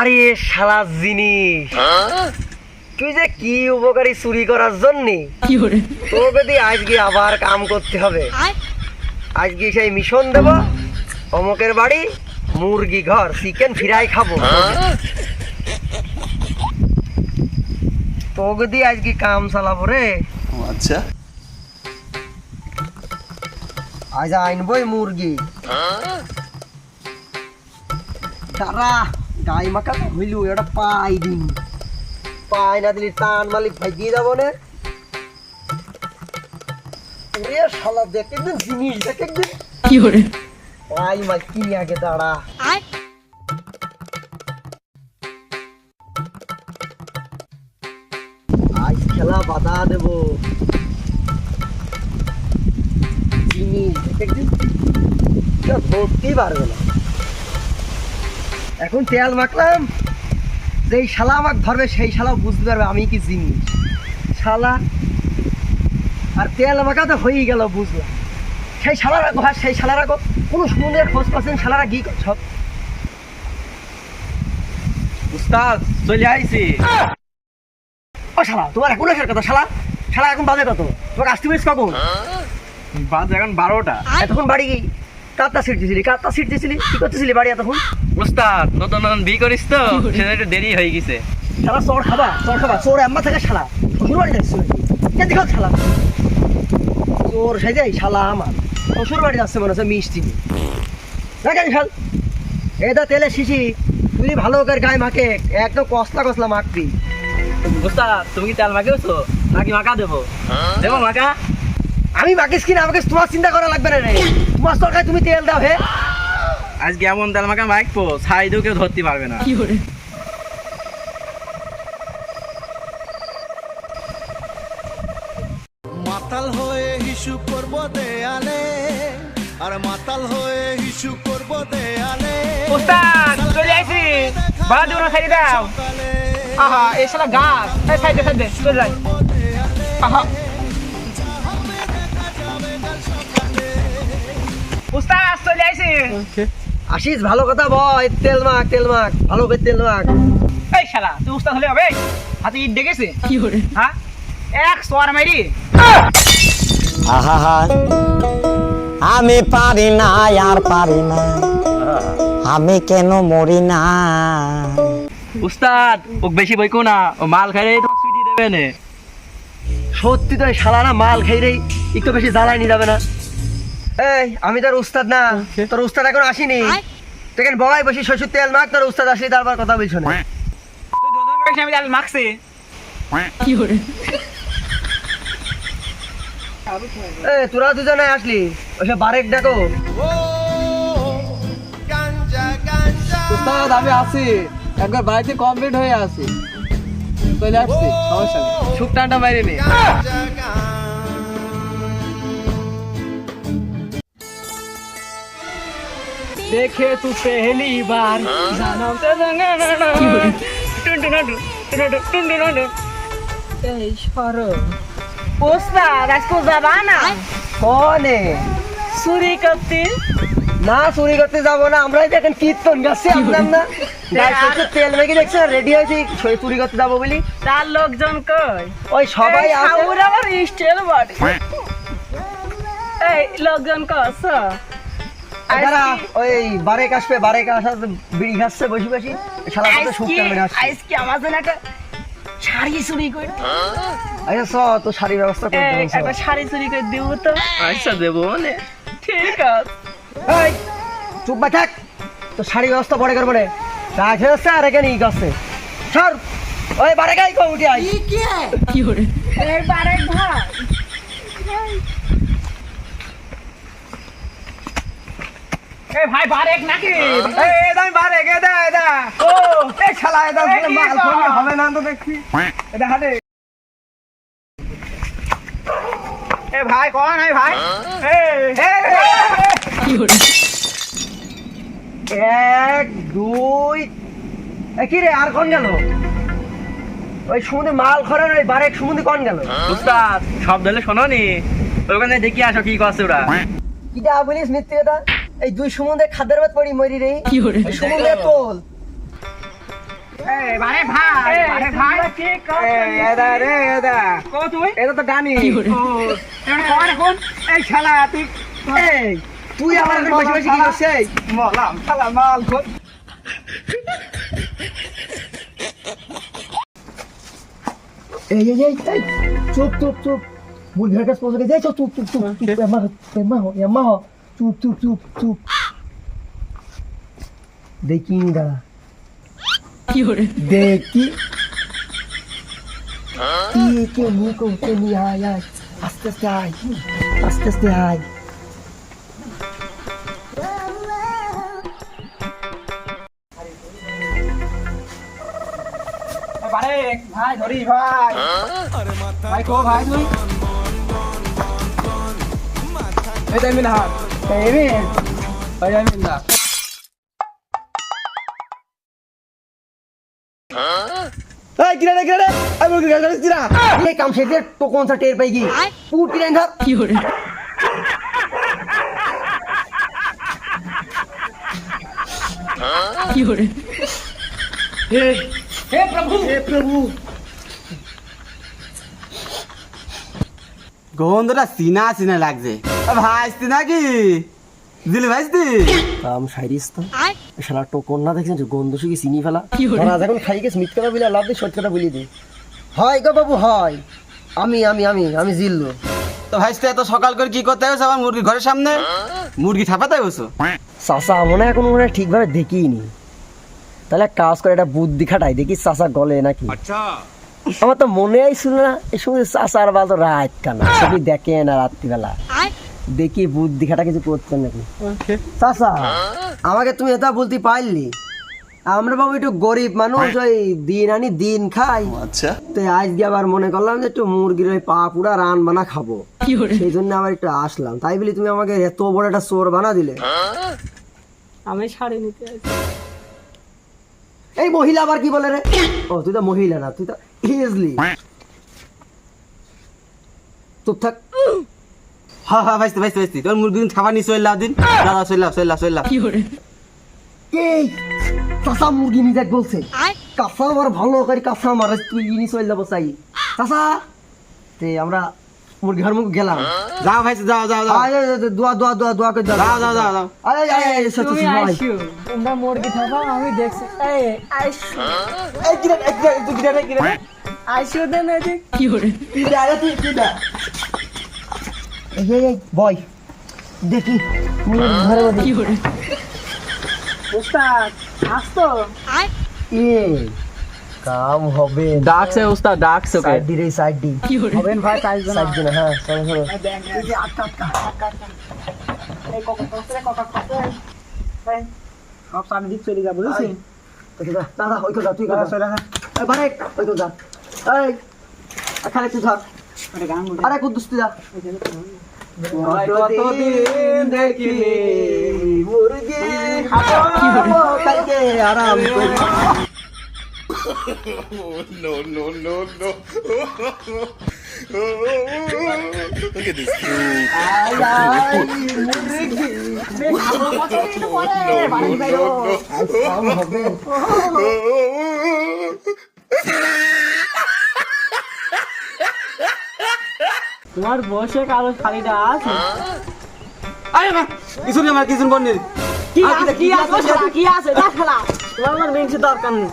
আরে শালা জিনিস। তুই যে কি উপকারী চুরি করার জন্য? তোকে দিয়ে আজকে আবার কাম করতে হবে। আজকে সেই মিশন দেব অমকের বাড়ি মুরগি ঘর চিকেন ফ্রাই খাব। তোকে দিয়ে আজকে কাম চালাবো রে। আচ্ছা। আজ আনবই মুরগি। তারা গাই তো হইলু এটা পাই দিন। পাই না দিলি টান মালিক ভাই দিয়ে যাব না। ওরে শালা দেখে একদিন জিনিস দেখে একদিন। পাই মাল কিনি আগে দাঁড়া। আজ খেলা বাধা দেবো। জিনিস দেখে একদিন। কেউ ধরতেই পারবে না। এখন তেল মাখলাম। যেই শালা আমাকে ধরবে সেই শালাও বুঝতে পারবে আমি কি জিনিস। শালা আর তেল মাখা তো হয়েই গেল বুঝলাম। সেই শালারা ঘর সেই শালারা গো কোনো সমুদ্রের খোঁজ পাচ্ছেন? শালারা কি সব উস্তাদ চলে আইছি। ও শালা তোমার এখন আসার কথা শালা? শালা এখন বাজে কত? তোমাকে আসতে পেরেছ কখন? বাজ এখন বারোটা। এতক্ষণ বাড়ি কি দিয়েছিলি কাতটা সিট দিয়েছিলি কি করতেছিলি বাড়ি এতক্ষণ উস্তাদ নতুন নতুন বিয়ে করিস তো সেটা একটু দেরি হয়ে গেছে। শালা চোর খাবা চোর খাবা চোর আম্মা থেকে শালা শ্বশুর বাড়ি যাচ্ছ কে দেখো শালা? চোর সেজাই শালা আমার। শ্বশুর বাড়ি যাচ্ছে মনে হচ্ছে মিষ্টি। দেখেন শাল এটা তেলে শিশি তুই ভালো করে গায়ে মাকে একদম কসলা কসলা মাখবি। উস্তাদ তুমি কি তেল মাখিয়েছো? নাকি মাখা দেবো? দেবো মাখা? আমি মাকিস কিনা আমাকে তোমার চিন্তা করা লাগবে না রে। তোমার তরকারি তুমি তেল দাও হে। আজকে এমন তেল মাখা মাখবো ছাইদেও কেউ ধরতে পারবে না। কি করে মাতাল হয়ে হিসু করব দেয়ালে আর মাতাল হয়ে হিসু করব দেয়ালে। উস্তাদ চলে আইছি দিব না সাইডে দাও। আহা এই শালা গাছ। এই সাইডে সাইডে চলে যাই। আহা। আসিস ভালো কথা বয় তেল মাখ তেল মাখ। ভালো করে তেল মাখ। এই শালা তুই উস্তাদ হলে হবে? হাতে ইট ডেকেছে? হ্যাঁ? এক সোয়ার মারি আহা আমি পারি না আর পারি না। আমি কেন মরি না? উস্তাদ ও বেশি বইকো না। ও মাল খাইলে তো সুইটি দেবে না। সত্যি তো এই শালারা মাল খেয়ে রে একটু বেশি জ্বালাই নিয়ে যাবে না। এই আমি তোর উস্তাদ না। তোর উস্তাদ এখন আসিনি। দেখেন ববাই বসে শ্বশুর তেল মাখ তোর উস্তাদ আসলে তারপর কথা বলছো না। আমি তাহলে মাখছি। এ তোরা দুজনে আসলি। ওইসব বারেক ডাকো। ও গাঞ্জা গাঞ্জা উস্তাদ আমি আছি একবার বাড়িতে কমপ্লিট হয়ে আছি চলে আসছি সমস্যা নেই। সুখ টানটা বাইরে নেই देखे तू पहली बार जानम ते এই সরো ওস্তাদ আজকে যাবা না কনে চুরি করতে না চুরি করতে যাবো না আমরাই দেখেন কীর্তন গাছে আপনার না গায়ে শ্বশুর তেল মেখে দেখছে রেডি হয়েছি ছয় চুরি করতে যাবো বলি তার লোকজন কই ওই সবাই এই আছে খাউর আমার স্টেল বাড়ি এই লোকজন কস ওই আসার বিড়ি খাচ্ছে বসে বসে। শালা করতে সুখ টানবে আসছে আজকে আমার জন্য একটা শাড়ি চুরি করে আচ্ছা চ তো শাড়ি ব্যবস্থা করে দেবো একটা শাড়ি চুরি করে দিব তো। আচ্ছা দেবো মানে। ঠিক আছে। এই চুপ বা থাক তো শাড়ি ব্যবস্থা পরে করব রে। রাখে হচ্ছে আর এখানে ই করছে। সর। ওই বারে গাই কো উঠে আই এবারে ভাই এই ভাই। বারেক নাকি? এটা আমি বারে গে দা ও। এই শালা এটা এই মাল? ফোন হবে না তো দেখছি। এটা হাতে। এ ভাই কোন এই ভাই। এই এক দুই। এ কি রে আর কোন গেল? ওই সমুদ্রে মাল খরেন ওই বারেক সমুদ্রে কোন গেল? উস্তাদ সব দিলে শোনো নি ওখানে দেখি আসো কি করছে ওরা। কিটা বলিস মিথ্যে কথা? এই দুই সমুদ্রে খাদ্যের ভাত পড়ি মরি রে। সমুদ্রে তোল। এই বারে ভাই বারে ভাই। এই এদা রে এদা। কো তুই? এটা তো ডানি। ও এমন কর এখন। এই শালা তুই এই তুই আমার এখন বেশি বেশি কি করছিস? মলাম শালা মাল খোদ এই এই এই এই চুপ চুপ চুপ। মুরগির কাছে পৌঁছে চুপ চুপ চুপ। চুপ এম্মা এম্মা হো এম্মা হো। চুপ চুপ চুপ চুপ। দেখি দাঁড়া দেখি। কি কে নিকো কে নি আয় আয়। আস্তে আস্তে আয়। আস্তে আস্তে আয়। ভাই, ধরি, ভাই। ভাই, কো, ভাই, তুই? এই দেন মিনা এই মিন এই দেন মিনা এই কিরা রে কিরা রে এই মুরগি গাছ গাছ কিরা এই কাম শেষে তো কোন সা টের পাই কি পুটি রেন ধর কি হরে হে প্রভু হে প্রভু গন্ধটা চিনা চিনা লাগছে। ভাইস্তি নাকি? দিলি ভাইস্তি? কাম সাইরিস তো। শালা টোকন না দেখছেন গন্ধ শুকি চিনি ফেলা? না এখন খাই গেছ মিথ কথা বলে লাভ দিয়ে সত্য কথা বলি দি। হয় গো বাবু হয়। আমি আমি আমি আমি জিল্লু। তো ভাইস্তি এত সকাল করে কি করতে হয়েছে? আমার মুরগি ঘরের সামনে? মুরগি ঠাপাতে বসো চাষা মনে হয় এখন মনে হয় ঠিকভাবে দেখিনি। তাহলে কাজ করে একটা বুদ্ধি খাটাই। দেখি চাষা গলে নাকি। আমার তো মনে আইছিল না এই সময় চাষার বাল তো রাত কানা সবই দেখে না রাত্রিবেলা। দেখি বুদ্ধি খাটা কিছু করতেন নাকি? চাষা আমাকে তুমি এটা বলতে পারলি? আমরা বাবু একটু গরিব মানুষ ওই দিন আনি দিন খাই। আচ্ছা। তো আজকে আবার মনে করলাম যে একটু মুরগির ওই পা পুরা রান বানা খাব। সেই জন্য আবার একটু আসলাম। তাই বলি তুমি আমাকে এত বড় একটা চোর বানা দিলে। আমি শাড়ি নিতে এই মহিলা আবার কি বলে রে? ও তুই তো মহিলা না তুই তো ইজলি চুপ থাক। হ্যাঁ হ্যাঁ ভাইস্তি ভাইস্তি ভাইস্তি তোর মুরগি খাবার নিয়ে চল দিন। দাদা চল চল চল এই চাষা মুরগি নিজে বলছে। কাঁচা আমার ভালো করে কাঁচা আমার তুই ইনি চলে যাব চাই। চাষা তে আমরা মুরগি ঘর মুখ গেলাম। যাও ভাইস্তি যাও যাও যাও। আয়, দোয়া দোয়া দোয়া দোয়া করে যাও। যাও যাও যাও আয়, আয় আয়, সত্যি। আইসো। তোমরা মুরগি থাকাও আমি দেখছি। এই আইসো। এই এই কিরা তুই কিরা রে কিরা? আইসো দেন এদিক। কি আরে তুই কি দে এই এই, এই বয়। দেখি মুরগি ঘরে মধ্যে। উস্তাদ আসতো? এ কাম হবে। ডাকছে উস্তাদ ডাকছে ওকে। সাইড দি। রে সাইড দি হবেন ভাই সাইড দি না হ্যাঁ চলো চলো সব সামনে দিক চলে যা যা দাদা ওই তো যা তুই ওই তো যা। এই খালি তুই ধর আরে কুদ্দুস তুই যা। কতদিন দেখিনি মুরগি আরাম করে। No no no no. Look at this dude তোমার বসে কালো শাড়িটা আছে? আরে মা কিছু নেই আমার কিছু বন্যের কি আছে কি আছে কি আছে? দেখ খেলা। তোমার আমার দরকার নেই।